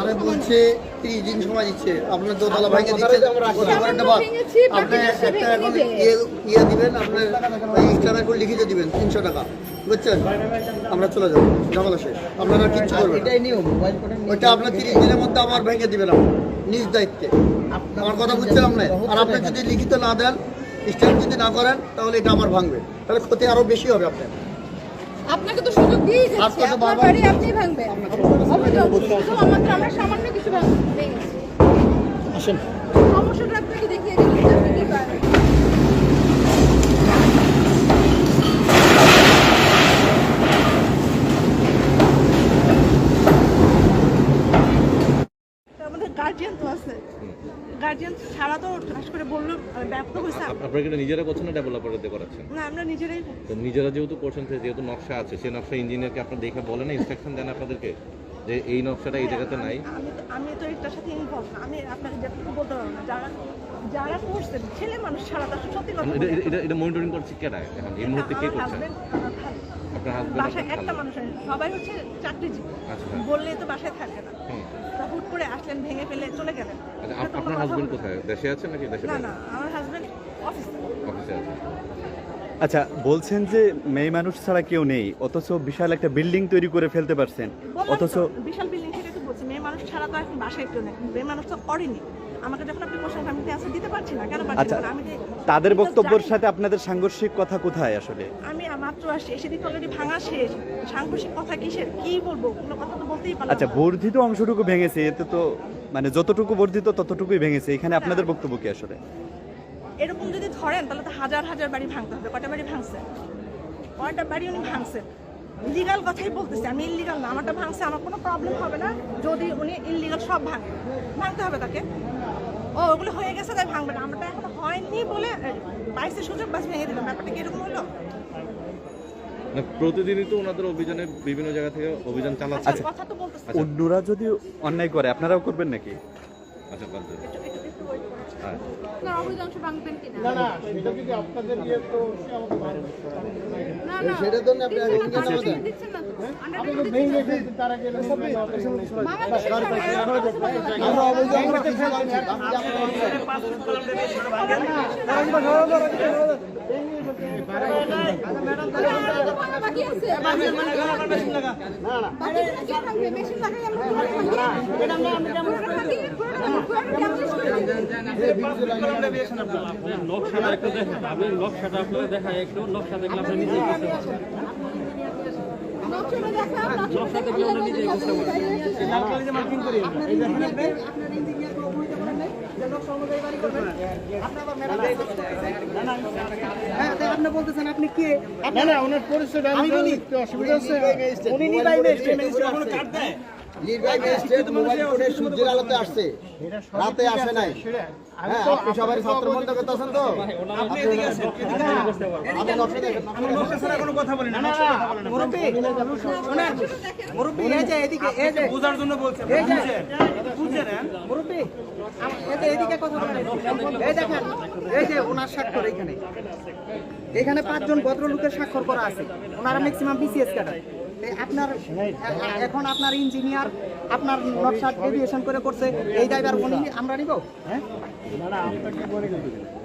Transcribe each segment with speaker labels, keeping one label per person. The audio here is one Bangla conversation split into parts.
Speaker 1: আরে বলছে তিরিশ দিন সময় দিচ্ছে। আপনার দোতলা ভাইকে দিচ্ছে। আপনি একটা এখন ইয়ে ইয়ে দিবেন আপনার করে লিখিত দিবেন তিনশো টাকা। বুঝছেন? আমরা চলে যাব। ঝামেলা শেষ। আপনারা কিচ্ছু করবেন না। ওইটা আপনার তিরিশ দিনের মধ্যে আমার ভেঙে দিবেন নিজ দায়িত্বে। আমার কথা বুঝছেন আপনি আর আপনি যদি লিখিত না দেন স্ট্যাম্প যদি না করেন তাহলে এটা আমার ভাঙবে। তাহলে ক্ষতি আরও বেশি হবে আপনার।
Speaker 2: আপনাকে তো সুযোগ দিয়ে যাচ্ছে। আপনার বাড়ি আপনি ভাঙবেন। অভিযোগ শুধুমাত্র আমরা সামান্য কিছু ভাঙ- ভেঙেছি
Speaker 1: আসেন।
Speaker 2: সমস্যাটা আপনাকে দেখিয়ে দিচ্ছি আপনি কি পারেন?
Speaker 3: আমাদের গার্জিয়ান তো আছে। গার্জিয়ান ছাড়া তো ঠাস করে বলল ব্যাপক হয়েছে।
Speaker 4: আপনারা কি নিজেরা করছেন না ডেভেলপারদের করাচ্ছেন?
Speaker 3: না আমরা নিজেরাই
Speaker 4: তো নিজেরা যেহেতু করছেন যেহেতু নকশা আছে সেই নকশা ইঞ্জিনিয়ারকে আপনার দেখে বলেন ইনস্ট্রাকশন দেন আপনাদেরকে যে এই নকশাটা এই জায়গাতে নাই।
Speaker 3: আমি তো এটার সাথে ইনভলভ না। আমি আপনাকে যেটুকু বলতে পারব না যারা যারা করছেন ছেলে মানুষ ছাড়া তার সত্যি কথা
Speaker 4: এটা এটা- মনিটরিং করছে কেডা এখন? এই মুহূর্তে কে
Speaker 3: হাজবেন্ড বাসায় একটা মানুষ সবাই হচ্ছে চাকরিজীবী।
Speaker 4: আচ্ছা।
Speaker 3: বললে তো বাসায় থাকে না। তা হুট করে আসলেন ভেঙে ফেলে চলে গেলেন।
Speaker 4: আচ্ছা
Speaker 3: এটা
Speaker 4: আপ-
Speaker 3: তো কোনো
Speaker 4: আপনার হাজবেন্ড কোথায়? দেশে আছে নাকি? দেশে
Speaker 3: না না আমার হাজবেন্ড অফিসে
Speaker 4: অফিসে আছে।
Speaker 5: আচ্ছা বলছেন যে মেয়ে মানুষ ছাড়া কেউ নেই অথচ বিশাল একটা বিল্ডিং তৈরি করে ফেলতে পারছেন। অথচ
Speaker 3: বিশাল বিল্ডিং থেকে তো বলছি মেয়ে মানুষ ছাড়া তো এখন বাসায় কেউ নেই। মেয়ে মানুষ তো করেনি। আমাকে যখন আপনি কোশ্চেন আমি অ্যান্সার দিতে পারছি না কেন পারছি
Speaker 5: আচ্ছা
Speaker 3: না আমি
Speaker 5: তাদের বক্তব্যের সাথে আপনাদের সাংঘর্ষিক কথা কোথায় আসলে?
Speaker 3: আমি মাত্র আসছি এসে দিকে অলরেডি ভাঙা শেষ। সাংঘর্ষিক কথা কিসের? কি বলব? কোনো কথা তো বলতেই পারলাম
Speaker 5: আচ্ছা বর্ধিত অংশটুকু ভেঙেছে এতে তো মানে যতটুকু বর্ধিত ততটুকুই ভেঙেছে। এখানে আপনাদের বক্তব্য কি আসলে?
Speaker 3: এরকম যদি ধরেন তাহলে তো হাজার হাজার বাড়ি ভাঙতে হবে। কয়টা বাড়ি ভাঙছে? কয়টা বাড়ি উনি ভাঙছেন লিগাল কথাই বলতেছি আমি ইলিগাল না। আমারটা ভাঙছে আমার কোনো প্রবলেম হবে না যদি উনি ইলিগাল সব ভাঙে। ভাঙতে হবে তাকে। ও ওগুলো হয়ে গেছে তাই ভাঙবে না। আমারটা এখন হয়নি বলে বাইশে সুযোগ বাস ভেঙে দিলাম। ব্যাপারটা কীরকম হলো?
Speaker 4: না প্রতিদিনই তো ওনাদের অভিযানে বিভিন্ন জায়গা থেকে অভিযান চালাচ্ছে।
Speaker 3: আচ্ছা কথা তো বলতেছি।
Speaker 5: অন্যরা যদি অন্যায় করে আপনারাও করবেন নাকি?
Speaker 4: আচ্ছা হ্যাঁ
Speaker 2: আপনার অবৈধ ভাঙবেন কিনা
Speaker 6: না না সেটা যদি আপনাদের ইয়ে তো সে আমাকে
Speaker 2: না না
Speaker 1: সেটার জন্য আপনি আগে
Speaker 2: দিচ্ছেন না তো,
Speaker 1: কিনে নেবেন।
Speaker 2: দিচ্ছেন না
Speaker 6: আপনি তো
Speaker 2: দিচ্ছেন
Speaker 6: ভেঙে
Speaker 2: না।
Speaker 6: তার আগে না।
Speaker 1: আমরা অবৈধ আমরা কিছু ভাঙছি না। আপনি আপনার
Speaker 2: বাকি আছে বাকি কে ভাঙবে মেশিন লাগাই আমরা পুরোটা ভাঙি পুরোটা ভাঙি
Speaker 7: নকশাটা একটু দেখেন আমি নকশাটা আপনাকে দেখাই একটু নকশা দেখলে আপনি নিজেই বুঝতে পারবেন
Speaker 2: নকশাটা দেখা নকশাটা দেখে আমরা নিজেই বুঝতে পারি
Speaker 6: না না ওনার পরিচয় আমি বলি অসুবিধা আছে উনি নিবাই
Speaker 1: নির্বাহী ম্যাজিস্ট্রেট মোবাইল ফোনে সূর্যের আলোতে আসছে রাতে আসে নাই হ্যাঁ আপনি সবাই ছাত্র মন্ত্র করতেছেন তো আপনি আপনি নকশা দেখেন নকশা দেখেন।
Speaker 6: মুরব্বী এই যে এদিকে এই যে বোঝার জন্য বলছেন এই যে বুঝছেন মুরব্বী এই যে এদিকে কথা বলেন এই দেখেন এই যে ওনার স্বাক্ষর এখানে এখানে পাঁচজন ভদ্রলোকের স্বাক্ষর করা আছে ওনারা ম্যাক্সিমাম বিসিএস কাটার আপনার এখন আপনার ইঞ্জিনিয়ার আপনার নকশা ডেভিয়েশন করে করছে, এই ড্রাইভার উনি আমরা নিব? হ্যাঁ? না না আপনি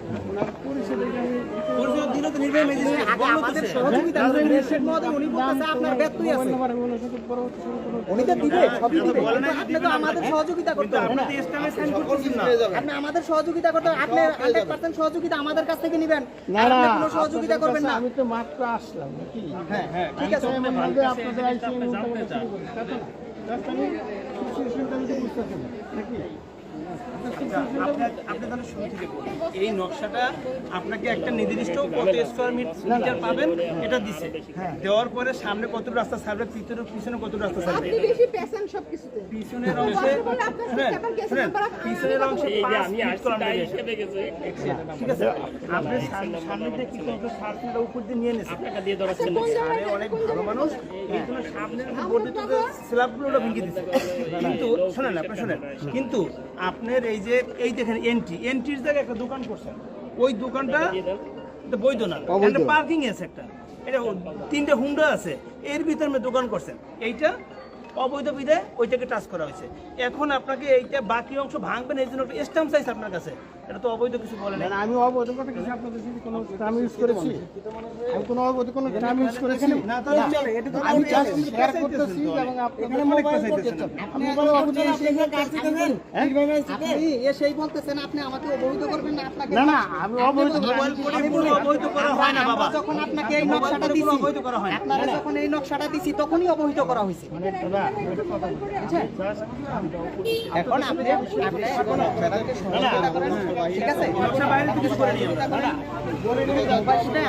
Speaker 6: আমাদের সহযোগিতা করতে আপনি হান্ড্রেড পার্সেন্ট সহযোগিতা আমাদের কাছ থেকে নেবেন। কোনো সহযোগিতা করবেন না।
Speaker 8: আমি তো মাত্র আসলাম নাকি
Speaker 6: হ্যাঁ হ্যাঁ ঠিক আছে
Speaker 8: আপনাদের আইসি নাকি
Speaker 7: আপনি তাহলে শুরু থেকে বলুন। এই নকশাটা আপনাকে একটা নির্দিষ্ট কত স্কোয়ার মিটার পাবেন এটা দিছে। দেওয়ার পরে সামনে কত রাস্তা ছাড়বে পিছনে পিছনে কত রাস্তা ছাড়বে পিছনের অংশে পিছনের অংশে কলাম দেবে। ঠিক আছে আপনি সামনে- সামনে দিয়ে কি করবে সার্ফিলটা উপর দিয়ে নিয়ে নিয়েছে দিয়ে ধরাচ্ছেন অনেক ভালো মানুষ। এই জন্য সামনের বর্ধিত স্ল্যাবগুলো ভেঙে দিচ্ছে কিন্তু শোনেন আপনি শোনেন। কিন্তু আপনার এই যে এই দেখেন এন্ট্রি এন্ট্রির জায়গায় একটা দোকান করছেন। ওই দোকানটা বৈধ না। একটা পার্কিং আছে একটা। এটা তিনটে হুন্ডা আছে। এর ভিতরে দোকান করছেন। এইটা অবৈধ বিধায় ওইটাকে টাচ করা হয়েছে। এখন আপনাকে এইটা বাকি অংশ ভাঙবেন এই জন্য একটা স্ট্যাম্প চাইছে আপনার কাছে। এটা তো অবৈধ কিছু বলে না
Speaker 8: আমি অবৈধ কথা কিছু আপনাদের সাথে কোনো টার্ম ইউজ করেছি? আমি কোনো অবৈধ কোনো টার্ম ইউজ করেছি?
Speaker 7: না তাহলে চলে এটা তো
Speaker 8: আমি
Speaker 7: আপনি
Speaker 8: জাস্ট শেয়ার করতেছি এবং আপনাদের মোবাইল
Speaker 7: কথা চাইতেছেন।
Speaker 8: আপনি কোনো অবৈধ
Speaker 6: আপনি এসেই বলতেছেন আপনি আমাকে অবহিত করবেন না আপনাকে
Speaker 8: না না আমি অবৈধ
Speaker 7: মোবাইল
Speaker 6: আমি
Speaker 7: অবৈধ করা হয় না বাবা।
Speaker 6: যখন আপনাকে এই নকশাটা দিছি
Speaker 7: অবৈধ করা হয়।
Speaker 6: আপনারা যখন এই নকশাটা দিছি তখনই অবহিত করা হয়েছে।
Speaker 8: মানে দাদা একটা কথা বলি।
Speaker 6: বুঝছেন? এখন আপনি আপনি এখন নকশাটাকে সহযোগিতা করেন। ঠিক আছে।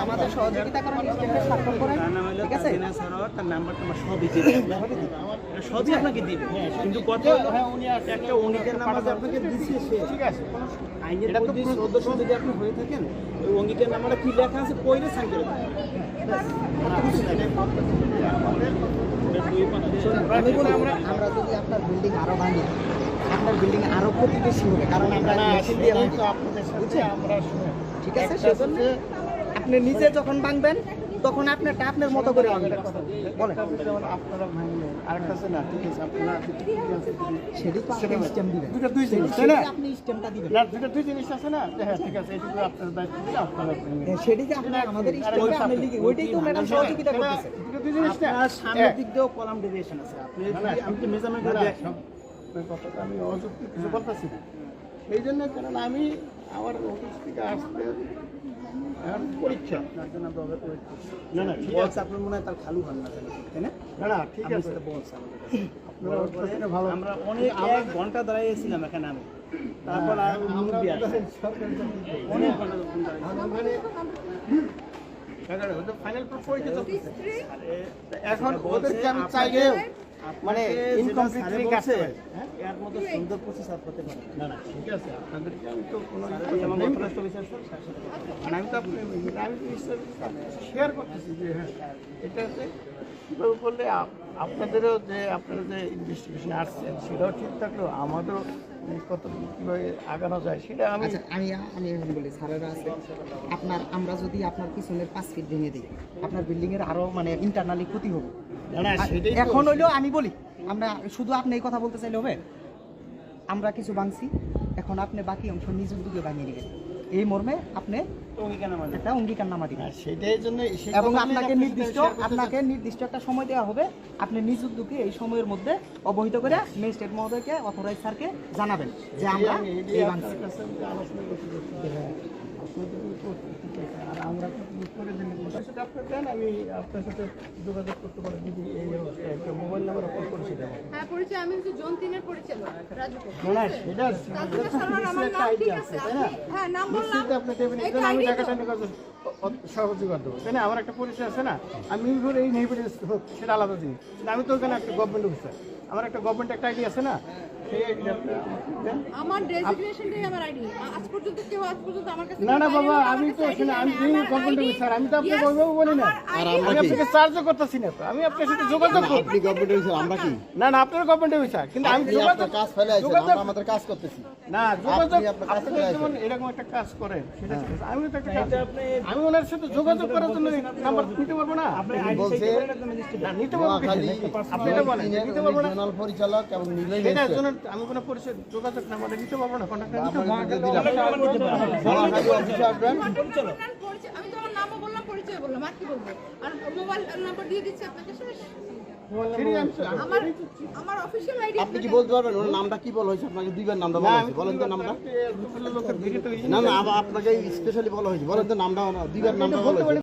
Speaker 6: আমাদের সহযোগিতা করেন স্টেপে স্বাক্ষর করেন
Speaker 7: তার নাম
Speaker 6: ঠিক আছে?
Speaker 7: সরোয়ার, তার নাম্বার তোমার সবই আপনাকে দিবে কিন্তু কথা একটা অঙ্গীকার নামাজ আপনাকে দিচ্ছে সে। ঠিক আছে? আইনের মধ্যে সদস্য যদি আপনি হয়ে থাকেন। ওই অঙ্গীকার নামাটা কি লেখা আছে? সাইন করে
Speaker 6: আমরা যদি আপনার বিল্ডিং আরও ভাঙি আপনার বিল্ডিং আরও ক্ষতি বেশি হবে কারণ আমরা মেশিন দিয়ে বুঝছেন? ঠিক আছে? সেজন্য আপনি নিজে যখন ভাঙবেন তখন আপনারটা আপনার মতো করে ভাঙবেন বলেন।
Speaker 8: আপনারা ভাঙলেন আরেকটা আছে না ঠিক আছে আপনারা
Speaker 6: সেটি তো আপনি স্টেম দিবেন।
Speaker 8: দুটো দুই জিনিস তাই না?
Speaker 6: আপনি স্টেমটা দিবেন।
Speaker 8: না দুটো দুই জিনিস আছে না? হ্যাঁ ঠিক আছে এইটুকু আপনার দায়িত্ব দিলে আপনারা ভাঙবেন।
Speaker 6: হ্যাঁ, সেটি যে আপনার আমাদের স্টেমটা আপনি লিখে ওইটাই তো ম্যাডাম সহযোগিতা করতেছে।
Speaker 8: দুটো দুই জিনিস না?
Speaker 7: সামনের দিক দিয়েও কলাম ডেভিয়েশন আছে। আপনি আমি তো মেজারমেন্ট করে দেখেন
Speaker 8: কথাটা আমি অযুক্তি কিছু বলতেছি না এই জন্য কারণ আমি আমার অফিস থেকে আসতে এখন পরীক্ষা তার জন্য আমি অপেক্ষা করছি। না না ঠিক আছে।
Speaker 7: আপনার মনে হয় তার খালু ভান না তাই না?
Speaker 8: না না ঠিক আছে।
Speaker 7: সেটা বলছেন
Speaker 8: আপনারা অত্যন্ত ভালো।
Speaker 7: আমরা অনেক ঘণ্টা দাঁড়িয়েছিলাম এখানে আমি। তারপর আর মুরব্বি আসে। অনেক ঘণ্টা
Speaker 8: ফাইনাল পরীক্ষা
Speaker 7: এখন
Speaker 8: ওদেরকে আমি মানে ইনকমপ্লিট কাটতে পারি। হ্যাঁ?
Speaker 7: এর মতো সুন্দর প্রসেস আর করতে পারে।
Speaker 8: না না ঠিক আছে আপনাদেরকে আমি তো কোনো
Speaker 7: ঘটনাস্থল হিসেবে
Speaker 8: মানে আমি তো আপনি আমি তো শেয়ার করতেছি যে হ্যাঁ এটা হচ্ছে কীভাবে করলে আপনাদেরও যে আপনারা যে ইনভেস্টিগেশন আসছেন সেটাও ঠিক থাকলেও আমাদেরও মানে কত কীভাবে আগানো যায় সেটা আমি
Speaker 6: আচ্ছা আমি আমি এখন বলি স্যারেরা আছে। আপনার আমরা যদি আপনার পিছনের পাঁচ ফিট ভেঙে দিই আপনার বিল্ডিং এর আরও মানে ইন্টারনালি ক্ষতি হবে। এখন হইলেও আমি বলি আমরা শুধু আপনি এই কথা বলতে চাইলে হবে? আমরা কিছু ভাঙছি এখন আপনি বাকি অংশ নিজের দিকে ভাঙিয়ে নেবেন এই মর্মে আপনি
Speaker 7: অঙ্গীকার নামা
Speaker 6: একটা অঙ্গীকার নামা দিবেন
Speaker 8: হ্যাঁ, সেটাই জন্য
Speaker 6: এবং আপনাকে নির্দিষ্ট আপনাকে নির্দিষ্ট একটা সময় দেওয়া হবে আপনি নিজ উদ্যোগে এই সময়ের মধ্যে অবহিত করে ম্যাজিস্ট্রেট মহোদয়কে অথরাইজ স্যারকে জানাবেন যে আমরা এই
Speaker 8: আপনার
Speaker 6: ভাঙছি
Speaker 8: হ্যাঁ, আর আমরা আমি আপনার সাথে যোগাযোগ করতে পারি যদি এই অবস্থায় একটা মোবাইল নাম্বার আপনার পরিচয় দেবো
Speaker 2: হ্যাঁ পরিচয় আমি হচ্ছে জন তিনের পরিচালক রাজুকে
Speaker 8: না সেটা
Speaker 2: আমার নাম ঠিক আছে হ্যাঁ নাম বললাম।
Speaker 8: নিশ্চিত আপনি দেবেন এই
Speaker 2: এই
Speaker 8: আমি টাকাটা নিয়ে কাজ সহযোগ করে তাই না? আমার একটা পরিচয় আছে না আমি এই নেই সেটা আলাদা জিনিস। আমি তো ওখানে একটা গভর্নমেন্ট অফিসার আমার একটা গভর্নমেন্ট একটা আইডি আছে না? সেই আইডি আপনি
Speaker 2: আমার আইডি আজ পর্যন্ত কেউ আজ পর্যন্ত আমার কাছে
Speaker 8: না না বাবা আমি তো আমি অফিসার আমি তো আপনাকে ওইভাবে বলি না। আমি আপনাকে চার্জও করতেছি না তো। আমি আপনার সাথে যোগাযোগ করব।
Speaker 1: আপনি অফিসার আমরা কি?
Speaker 8: না না আপনার গভর্নমেন্ট অফিসার কিন্তু আমি যোগাযোগ
Speaker 1: কাজ ফেলে
Speaker 8: যোগাযোগ-
Speaker 1: আমরা আমাদের কাজ করতেছি।
Speaker 8: না যোগাযোগ
Speaker 1: আপনি
Speaker 8: আপনি যেমন এরকম একটা কাজ করেন সেটা ঠিক আমি তো একটা কাজ আমি ওনার সাথে যোগাযোগ করার জন্য নাম্বার নিতে পারব না।
Speaker 1: বলছে
Speaker 8: না, নিতে পারব? আপনি এটা বলেন নিতে পারব না।
Speaker 1: রিজিওনাল পরিচালক এবং
Speaker 8: আমি কোনো পরিচয় যোগাযোগ নাম্বার নিতে পারব না কন্ট্যাক্ট
Speaker 2: আমি তো আমার নামও বললাম পরিচয় বললাম আর কি বলব? আর মোবাইল নাম্বার দিয়ে দিচ্ছি আপনাকে শেষ।
Speaker 1: আপনি কি বলতে পারবেন? ওনার নামটা কি বলা হয়েছে? আপনাকে দুইবার নামটা বলা হয়েছে। বলেন তো নামটা। না না আবার আপনাকে স্পেশালি বলা হয়েছে। বলেন তো নামটা দুইবার নামটা বলা হয়েছে।